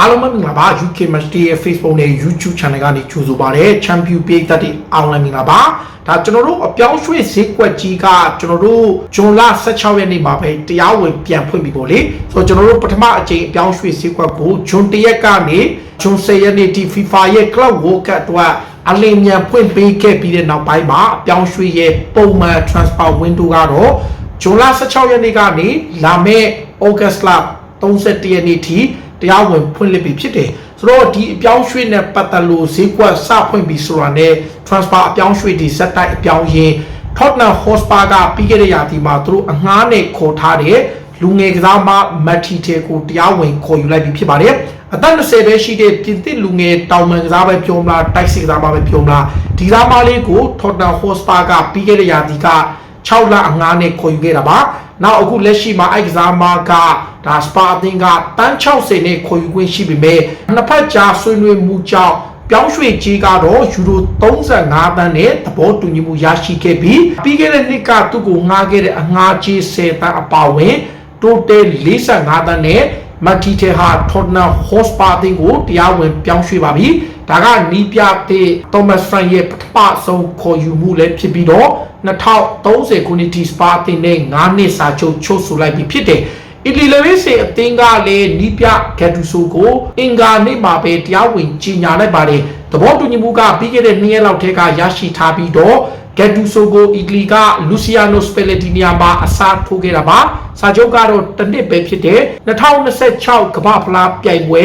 အားလုံးပဲမင်္ဂလာပါ UK Match Day ရဲ့ Facebook နဲ့ YouTube Channel ကနေကြိုဆိုပါရစေ Champion ပြည်သက်တွေအားလုံးမင်္ဂလာပါဒါကျွန်တော်တို့အပြောင်းရွှေ့ဈေးကွက်ကြီးကကျွန်တော်တို့ဂျွန်လ16ရက်နေ့မှာပဲတရားဝင်ပြန်ဖွင့်ပြီပေါ့လေဆိုတော့ကျွန်တော်တို့ပထမအကြိမ်အပြောင်းရွှေ့ဈေးကွက်ကိုဂျွန်1ရက်ကနေဂျွန်10ရက်နေ့ဒီ FIFA ရဲ့ Club World Cup အတွက်အလင်းမြန်ဖွင့်ပေးခဲ့ပြီးတဲ့နောက်ပိုင်းမှာအပြောင်းရွှေ့ရဲ့ပုံမှန် transfer window ကတော့ဂျွန်လ16ရက်နေ့ကနေလာမယ့် August လ31ရက်နေ့ထိ တရားဝင်ဖွင့်လှစ်ပြီဖြစ်တယ်ဆိုတော့ဒီအပြောင်းရွှေ့နဲ့ပတ်သက်လို့ဈေးကွက်စဖွင့်ပြီဆိုတာနဲ့ transfer အပြောင်းရွှေ့ဒီဇက်တိုက်အပြောင်းရင်း Tottenham Hotspur ကပြီးခဲ့တဲ့ရာသီမှာသူတို့အငှားနဲ့ခေါ်ထားတဲ့လူငယ်ကစားမမက်တီတေကိုတရားဝင်ခေါ်ယူလိုက်ပြီဖြစ်ပါတယ်အသက်20ပဲရှိတဲ့ပြင်သစ်လူငယ်တောင်ပန်ကစားပဲပြောမလားတိုက်စစ်ကစားမပဲပြောမလားဒီကစားမလေးကို Tottenham Hotspur ကပြီးခဲ့တဲ့ရာသီက 6လအငှားနဲ့ခေါ်ယူခဲ့တာပါနောက်အခုလက်ရှိမှာအဲ့ကစားမကဒါစပါအသင်းကတန်း60နဲ့ခေါ်ယူခွင့်ရှိပေမဲ့နှစ်ဖက်ကြားဆွေးနွေးမှုကြောင့်ပြောင်းရွှေ့ကြီးကတော့ယူရို35သန်းနဲ့သဘောတူညီမှုရရှိခဲ့ပြီးပြီးခဲ့တဲ့နှစ်ကသူ့ကိုငှားခဲ့တဲ့အငှားကြီး10တန်းအပါအဝင် total 45သန်းနဲ့ မက်တီတေဟာ Tottenham Hotspur အသင်းကိုတရားဝင်ပြောင်းရွှေ့ပါပြီဒါကနီးပြတဲ့ Thomas Frank ရဲ့ပထမဆုံးခေါ်ယူမှုလည်းဖြစ်ပြီးတော့2030ခုနှစ်ထိ Spa အသင်းနဲ့9နှစ်စာချုပ်ချုပ်ဆိုလိုက်ပြီဖြစ်တယ်အီလီလဝစ်စေအသင်းကလည်းနီးပြဂက်တူဆိုကိုအင်္ဂါနေ့မှာပဲတရားဝင်ကြီးညာလိုက်ပါတယ်သဘောတူညီမှုကပြီးခဲ့တဲ့နှစ်ရက်လောက်ထဲကရရှိထားပြီးတော့ ဂက်တူဆိုကိုအီတလီကလူစီယာနိုစပယ်လက်တီနီယာမှာအစားထိုးခဲ့တာပါစာချုပ်ကတော့တစ်နှစ်ပဲဖြစ်တဲ့2026ကမ္ဘာဖလားပြိုင်ပွဲ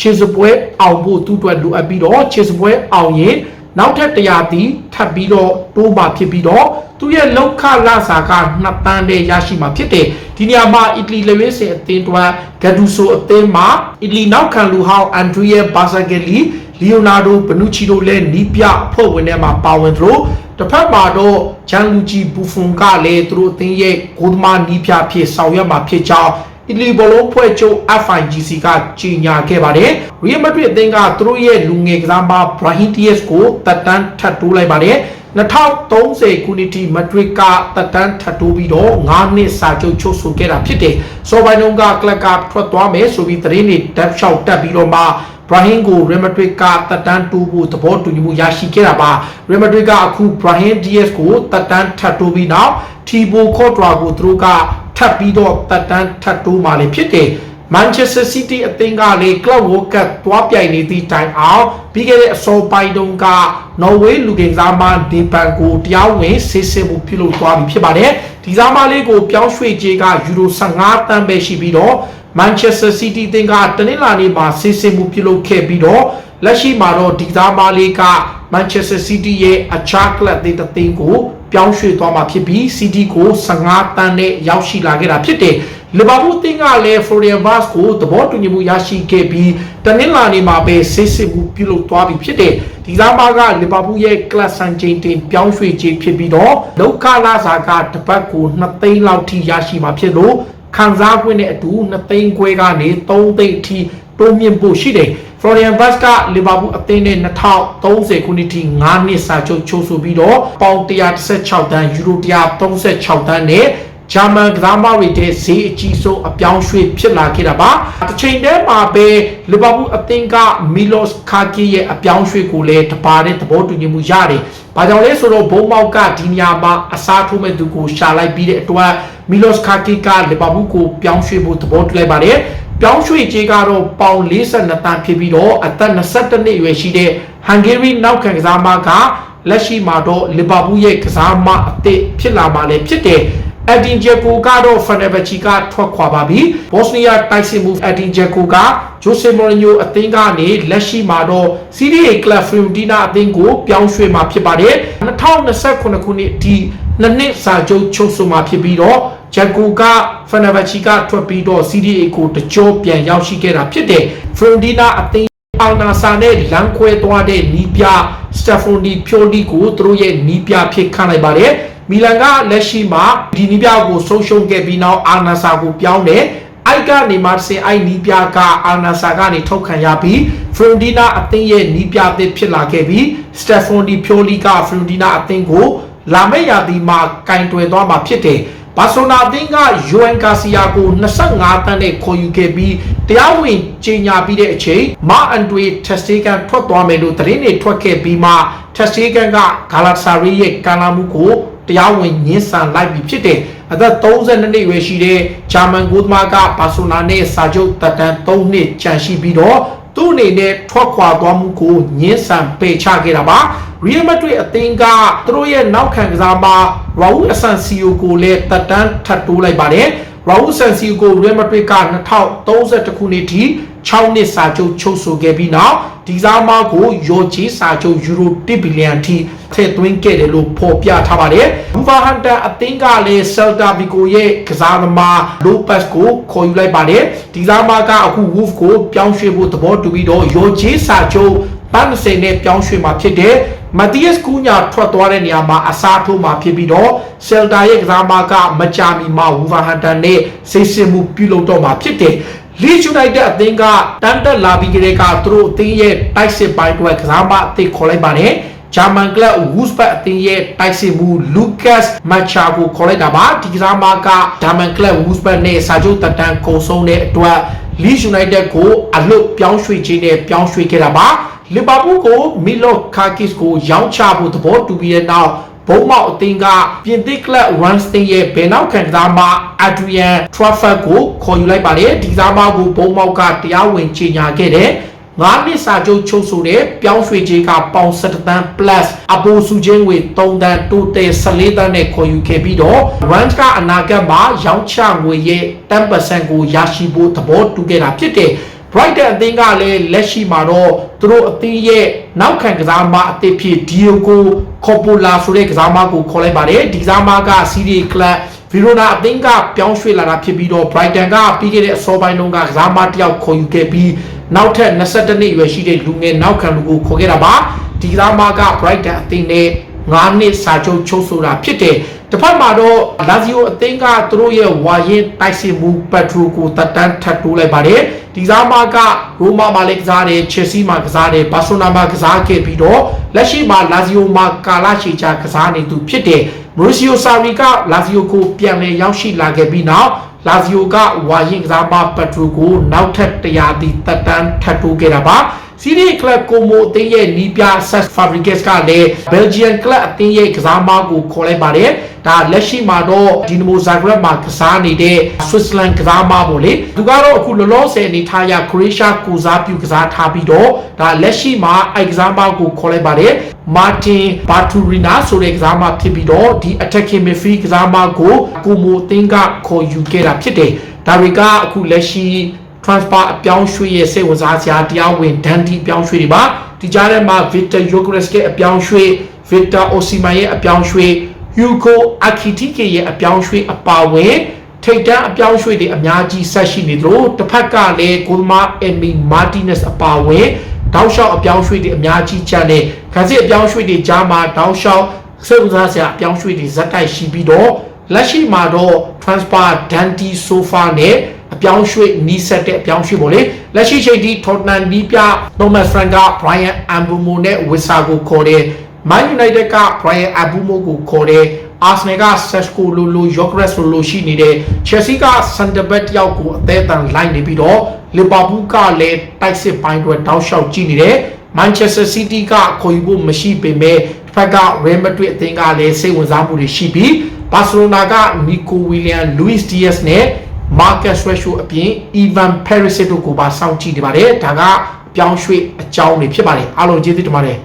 ခြေစပွဲအောင်ဖို့သူ့အတွက်လိုအပ်ပြီးတော့ခြေစပွဲအောင်ရင်နောက်ထပ်တရားတီထပ်ပြီးတော့တိုးမှာဖြစ်ပြီးတော့သူရဲ့လောက်ခလာစာကနှစ်တန်းနဲ့ရရှိမှာဖြစ်တယ်ဒီနေရာမှာအီတလီလေဝစ်စင်အသင်းတွက်ဂက်ဒူဆိုအသင်းမှာအီတလီနောက်ခံလူဟောင်းအန်ဒရီယာဘာဆာဂယ်လီလီယိုနာဒိုဘနူချီတို့လည်းနီးပြအဖွဲ့ဝင်ထဲမှာပါဝင်သလို တစ်ဖက်မှာတော့ဂျန်လူဂျီဘူဖွန်ကလည်းသူတို့အသင်းရဲ့ဂိုးသမားနီးပြဖြစ်ဆောင်ရွက်မှာဖြစ်ကြောင်းအီတလီဘောလုံးဖွဲ့ချုပ် FIGC ကကြီးညာခဲ့ပါတယ်။ Real Madrid အသင်းကသူတို့ရဲ့လူငယ်ကစားမ Brahim Diaz ကိုတက်တန်းထပ်တိုးလိုက်ပါတယ်။2030ခုနှစ်ထိမက်ဒရစ်ကတက်တန်းထပ်တိုးပြီးတော့9နှစ်စာချုပ်ချုပ်ဆိုခဲ့တာဖြစ်တယ်။စောပိုင်းတုန်းကကလပ်ကထွက်သွားမယ်ဆိုပြီးသတင်းတွေတက်လျှောက်တက်ပြီးတော့မှ ဘရာဟင်ကိုရီမက်ဒရစ်ကတက်တန်းတိုးဖို့သဘောတူညီမှုရရှိခဲ့တာပါရီမက်ဒရစ်ကအခုဘရာဟင်ဒီယက်ကိုတက်တန်းထပ်တိုးပြီးနောက်ထီဘိုခေါ့ဒရာကိုသူတို့ကထပ်ပြီးတော့တက်တန်းထပ်တိုးမှလည်းဖြစ်တယ်မန်ချက်စတာစီးတီးအသင်းကလေကလပ်ဝေါ်ကပ်သွားပြိုင်နေသည့်တိုင်အောင်ပြီးခဲ့တဲ့အစောပိုင်းတုန်းကနော်ဝေးလူကင်စားမဒီပန်ကိုတရားဝင်ဆေးစစ်မှုပြုလုပ်သွားပြီဖြစ်ပါတယ်ဒီစားမလေးကိုပြောင်းရွှေ့ကြေးကယူရို15တန်းပဲရှိပြီးတော့ မန်ချက်စတာစီးတီးအသင်းကတနင်္လာနေ့မှာဆေးစစ်မှုပြုလုပ်ခဲ့ပြီးတော့လက်ရှိမှာတော့ဒီစားမလေးကမန်ချက်စတာစီးတီးရဲ့အခြားကလပ်သေးတဲ့သင်းကိုပြောင်းရွှေ့သွားမှာဖြစ်ပြီး CD ကို15တန်းနဲ့ရောက်ရှိလာခဲ့တာဖြစ်တယ်လီဗာပူးတင်းကလည်း Florian Vaz ကိုသဘောတူညီမှုရရှိခဲ့ပြီးတနင်္လာနေ့မှာပဲဆေးစစ်မှုပြုလုပ်သွားပြီဖြစ်တယ်ဒီကစားမကလီဗာပူးရဲ့ကလပ်ဆန်ချင်းတင်ပြောင်းရွှေ့ခြင်းဖြစ်ပြီးတော့လောက်ခလာစာကတပတ်ကို2သိန်းလောက်ထိရရှိမှာဖြစ်လို့ ခံစား권နဲ့အတူ2သိန်းခွဲကနေ3သိန်းအထိတိုးမြင့်ဖို့ရှိတယ် Florian Vaz ကလီဗာပူးအသင်းနဲ့2030ခုနှစ်ထိ9နှစ်စာချုပ်ချုပ်ဆိုပြီးတော့ပေါင်116တန်းယူရို136တန်းနဲ့ ဂျာမန်ကစားမတွေတဲ့ဈေးအကြီးဆုံးအပြောင်းရွှေ့ဖြစ်လာခဲ့တာပါတစ်ချိန်တည်းမှာပဲလီဗာပူးအသင်းကမီလော့စ်ကာကီရဲ့အပြောင်းရွှေ့ကိုလည်းတပါတဲ့သဘောတူညီမှုရတယ်။ဘာကြောင့်လဲဆိုတော့ဘုံမောက်ကဒီနေရာမှာအစားထိုးမဲ့သူကိုရှာလိုက်ပြီးတဲ့အတွက်မီလော့စ်ကာကီကလီဗာပူးကိုပြောင်းရွှေ့ဖို့သဘောတူလိုက်ပါတယ်။ပြောင်းရွှေ့ကြီးကတော့ပေါင်42တန်းဖြစ်ပြီးတော့အသက်22နှစ်အရွယ်ရှိတဲ့ဟန်ဂေရီနောက်ခံကစားမကလက်ရှိမှာတော့လီဗာပူးရဲ့ကစားမအသစ်ဖြစ်လာမှလည်းဖြစ်တယ်။ အက်တင်ဂျေကိုကတော့ဖန်နဘချီကထွက်ခွာပါပြီဘော့စနီးယားတိုက်စစ်မှုအက်တင်ဂျေကိုကဂျိုဆေမော်ရီညိုအသင်းကနေလက်ရှိမှာတော့ CDA ကလပ်ဖရီတီနာအသင်းကိုပြောင်းရွှေ့မှာဖြစ်ပါတယ်2029ခုနှစ်အထိနှစ်နှစ်စာချုပ်ချုပ်ဆိုမှာဖြစ်ပြီးတော့ဂျက်ကူကဖနဘချီကထွက်ပြီးတော့ CDA ကိုတကြောပြန်ရောက်ရှိခဲ့တာဖြစ်တယ်ဖရီတီနာအသင်းအောင်နာဆာနဲ့လမ်းခွဲသွားတဲ့နီးပြစတက်ဖန်ဒီဖြိုဒီကိုသူတို့ရဲ့နီးပြဖြစ်ခံလိုက်ပါတယ် မီလန်ကလက်ရှိမှာဒီနီးပြကိုဆုံးရှုံးခဲ့ပြီးနောက်အာနာဆာကိုပြောင်းတယ်အိုက်ကနေမှစင်အိုက်နီးပြကအာနာဆာကနေထုတ်ခံရပြီးဖရန်ဒီနာအသင်းရဲ့နီးပြသစ်ဖြစ်လာခဲ့ပြီးစတက်ဖွန်ဒီဖြိုလီကဖရန်ဒီနာအသင်းကိုလာမယ့်ရာသီမှာကင်တွယ်သွားမှာဖြစ်တယ်ဘာဆိုနာအသင်းက UN Garcia ကို25တန်းနဲ့ခေါ်ယူခဲ့ပြီးတရားဝင်ကြေညာပြီးတဲ့အချိန်မာအန်ဒွေတက်စတေကန်ထွက်သွားမယ်လို့သတင်းတွေထွက်ခဲ့ပြီးမှတက်စတေကန်ကဂါလာဆာရီရဲ့ကန်လာမှုကို တရားဝင်ညှင်းဆန်လိုက်ပြီးဖြစ်တယ်အသက်32နှစ်အရွယ်ရှိတဲ့ဂျာမန်ဂိုသမားကဘာဆိုနာနဲ့စာချုပ်တက်တန်း3နှစ်ကျန်ရှိပြီးတော့သူ့အနေနဲ့ထွက်ခွာသွားမှုကိုညှင်းဆန်ပယ်ချခဲ့တာပါရီယယ်မက်ဒရစ်အသင်းကသူတို့ရဲ့နောက်ခံကစားမရာဦးအဆန်စီယိုကိုလည်းတက်တန်းထပ်တိုးလိုက်ပါတယ်ရာဦးဆန်စီယိုကိုရီယယ်မက်ဒရစ်က2032ခုနှစ်ထိ 6နှစ်စာချုပ်ချုပ်ဆိုခဲ့ပြီးနောက်ဒီစားမကိုရော့ချီစာချုပ်ယူရို1ဘီလီယံထိထည့်သွင်းခဲ့တယ်လို့ဖော်ပြထားပါတယ်။ဘူဗာဟန်တာအသင်းကလည်းဆယ်တာဗီကိုရဲ့ကစားသမားလိုပတ်စ်ကိုခေါ်ယူလိုက်ပါတယ်။ဒီစားမကအခု Wolf ကိုပြောင်းရွှေ့ဖို့သဘောတူပြီးတော့ရော့ချီစာချုပ်ပန်းစင်နဲ့ပြောင်းရွှေ့မှာဖြစ်တဲ့မတ်တီးယပ်ကူညာထွက်သွားတဲ့နေရာမှာအစားထိုးမှာဖြစ်ပြီးတော့ဆယ်တာရဲ့ကစားမကမကြာမီမှာဝူဗာဟန်တန်နဲ့စိတ်ဆင်မှုပြုလုပ်တော့မှာဖြစ်တယ် လီချူနိုက်တက်အသင်းကတန်တက်လာပြီးကြတဲ့ကသူတို့အသင်းရဲ့တိုက်စစ်ပိုင်းအတွက်ကစားမအသစ်ခေါ်လိုက်ပါတယ်ဂျာမန်ကလပ်ဝူစပတ်အသင်းရဲ့တိုက်စစ်မှုလူကတ်မတ်ချာကိုခေါ်လိုက်တာပါဒီကစားမကဂျာမန်ကလပ်ဝူစပတ်နဲ့စာချုပ်တက်တန်းကုံဆုံးတဲ့အတွက်လီယူနိုက်တက်ကိုအလွတ်ပြောင်းရွှေ့ခြင်းနဲ့ပြောင်းရွှေ့ခဲ့တာပါလီဗာပူးကိုမီလော့ကာကစ်ကိုရောင်းချဖို့သဘောတူပြီးတဲ့နောက် ဘုံမောက်အသင်းကပြင်သစ်ကလပ်ရန်စတင်ရဲ့ဘယ်နောက်ခံကစားမအဒရီယန်ထရာဖတ်ကိုခေါ်ယူလိုက်ပါတယ်ဒီကစားမကိုဘုံမောက်ကတရားဝင်ကြေညာခဲ့တယ်ငါးနှစ်စာချုပ်ချုပ်ဆိုတဲ့ပြောင်းရွှေ့ခြင်းကပေါင်7တန်း plus အပိုစုချင်းဝေ3တန်းတိုတယ်14တန်းနဲ့ခေါ်ယူခဲ့ပြီးတော့ range ကအနာဂတ်မှာရောင်းချငွေရဲ့10%ကိုရရှိဖို့သဘောတူခဲ့တာဖြစ်တယ် Brighton အသင်းကလည်းလက်ရှိမှာတော့သူတို့အသင်းရဲ့နောက်ခံကစားမအသစ်ဖြစ် Diogo Coppola ဆိုတဲ့ကစားမကိုခေါ်လိုက်ပါတယ်ဒီကစားမက Serie Club ဗီရိုနာအသင်းကပြောင်းရွှေ့လာတာဖြစ်ပြီးတော့ Brighton ကပြီးခဲ့တဲ့အစောပိုင်းတုန်းကကစားမတစ်ယောက်ခေါ်ယူခဲ့ပြီးနောက်ထပ်22နှစ်အရွယ်ရှိတဲ့လူငယ်နောက်ခံလူကိုခေါ်ခဲ့တာပါဒီကစားမက Brighton အသင်းနဲ့9နှစ်စာချုပ်ချုပ်ဆိုတာဖြစ်တယ် တစ်ဖက်မှာတော့လာဇီယိုအသင်းကသူတို့ရဲ့ဝါရင်တိုက်စစ်မှုပက်ထရိုကိုတက်တန်းထပ်တိုးလိုက်ပါတယ်ဒီစားမကရိုမာမှာလည်းကစားတယ်ချယ်ဆီမှာကစားတယ်ဘာဆိုနာမှာကစားခဲ့ပြီးတော့လက်ရှိမှာလာဇီယိုမှာကာလာချီချာကစားနေသူဖြစ်တယ်မိုရီစီယိုဆာရီကလာဇီယိုကိုပြန်လည်ရောက်ရှိလာခဲ့ပြီးနောက်လာဇီယိုကဝါရင်ကစားမပက်ထရိုကိုနောက်ထပ်100တီတက်တန်းထပ်တိုးခဲ့တာပါ စီးရီးကလပ်ကိုမိုအသင်းရဲ့နီးပြဆက်ဖာဘရီဂက်စ်ကလည်းဘယ်လ်ဂျီယန်ကလပ်အသင်းရဲ့ကစားမကိုခေါ်လိုက်ပါတယ်ဒါလက်ရှိမှာတော့ဒီနမိုဇာဂရက်မှာကစားနေတဲ့ဆွစ်ဇာလန်ကစားမပေါ့လေသူကတော့အခုလောလောဆယ်အနေထားရခရိုအေးရှားကိုစားပြုကစားထားပြီးတော့ဒါလက်ရှိမှာအဲကစားမကိုခေါ်လိုက်ပါတယ်မာတင်ဘာတူရီနာဆိုတဲ့ကစားမဖြစ်ပြီးတော့ဒီ attacking midfield ကစားမကိုကိုမိုအသင်းကခေါ်ယူခဲ့တာဖြစ်တယ်ဒါတွေကအခုလက်ရှိ transfer အပြောင်းရွှေ့ရဲ့စိတ်ဝင်စားစရာတရားဝင်ဒန်ဒီအပြောင်းရွှေ့တွေပါဒီကြားထဲမှာ Victor Yokres ရဲ့အပြောင်းရွှေ့ Victor Osimhen ရဲ့အပြောင်းရွှေ့ Hugo Akitike ရဲ့အပြောင်းရွှေ့အပါဝင်ထိတ်တန်းအပြောင်းရွှေ့တွေအများကြီးဆက်ရှိနေသလိုတစ်ဖက်ကလည်း Golma Emi Martinez အပါဝင်တောက်လျှောက်အပြောင်းရွှေ့တွေအများကြီးချန်တဲ့ခန်းစစ်အပြောင်းရွှေ့တွေကြားမှာတောက်လျှောက်စိတ်ဝင်စားစရာအပြောင်းရွှေ့တွေဇက်တိုက်ရှိပြီးတော့လက်ရှိမှာတော့ transfer Dante Sofa နဲ့ အပြောင်းရွှေ့နီးစပ်တဲ့အပြောင်းရွှေ့ပေါ့လေလက်ရှိချိန်ထိ Tottenham နီးပြ Thomas Frank က Brian Ambumo နဲ့ Wissa ကိုခေါ်တယ် Man United က Brian Ambumo ကိုခေါ်တယ် Arsenal က Sesco Lolo Yokres Lolo ရှိနေတယ် Chelsea က Center back တယောက်ကိုအသေးအတန်လိုက်နေပြီးတော့ Liverpool ကလည်းတိုက်စစ်ပိုင်းတွေတောက်လျှောက်ကြည့်နေတယ် Manchester City ကခေါ်ယူဖို့မရှိပေမဲ့တစ်ဖက်က Real Madrid အသင်းကလည်းစိတ်ဝင်စားမှုတွေရှိပြီး Barcelona က Nico Williams Luis Diaz နဲ့ Marcus Rashford အပြင် Ivan Perisic တို့ကိုပါစောင့်ကြည့်နေပါတယ်ဒါကအပြောင်းရွှေ့အကြောင်းတွေဖြစ်ပါတယ်အားလုံးကျေးဇူးတင်ပါတယ်